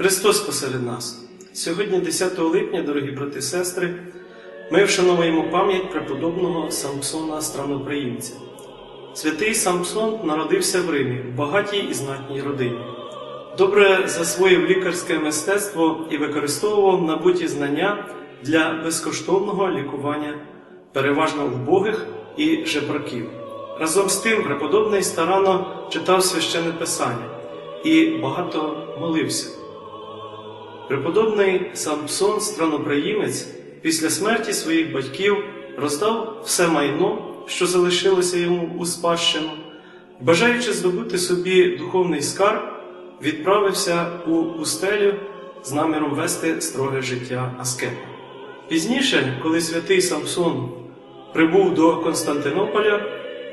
Христос посеред нас. Сьогодні, 10 липня, дорогі брати і сестри, ми вшановуємо пам'ять преподобного Самсона Страноприємця. Святий Самсон народився в Римі в багатій і знатній родині. Добре засвоїв лікарське мистецтво і використовував набуті знання для безкоштовного лікування переважно вбогих і жебраків. Разом з тим преподобний старанно читав священне писання і багато молився. Преподобний Самсон Страноприємець після смерті своїх батьків роздав все майно, що залишилося йому у спадщину, бажаючи здобути собі духовний скарб, відправився у пустелю з наміром вести строге життя аскета. Пізніше, коли святий Самсон прибув до Константинополя,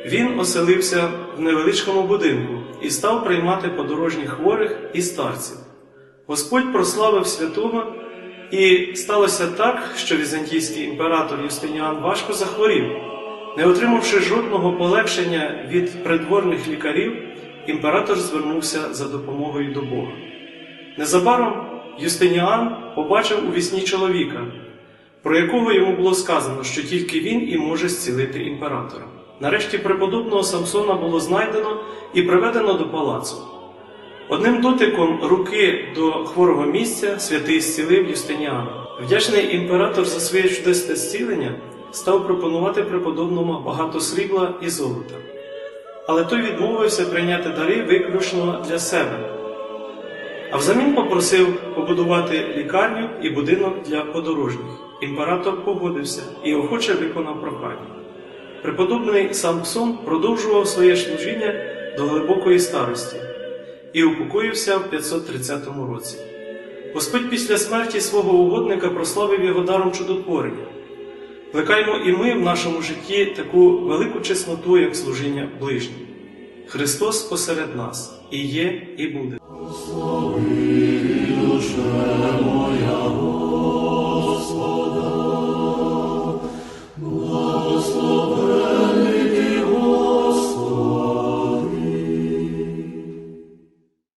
він оселився в невеличкому будинку і став приймати подорожніх хворих і старців. Господь прославив святого, і сталося так, що візантійський імператор Юстиніан важко захворів. Не отримавши жодного полегшення від придворних лікарів, імператор звернувся за допомогою до Бога. Незабаром Юстиніан побачив у вісні чоловіка, про якого йому було сказано, що тільки він і може зцілити імператора. Нарешті преподобного Самсона було знайдено і приведено до палацу. Одним дотиком руки до хворого місця святий зцілив Юстиніана. Вдячний імператор за своє чудесне зцілення став пропонувати преподобному багато срібла і золота. Але той відмовився прийняти дари виключно для себе. А взамін попросив побудувати лікарню і будинок для подорожніх. Імператор погодився і охоче виконав прохання. Преподобний Самсон продовжував своє служіння до глибокої старості і упокоївся в 530 році. Господь після смерті свого угодника прославив його даром чудотворення. Плекаємо і ми в нашому житті таку велику чесноту, як служіння ближнім. Христос посеред нас і є, і буде. Душа моя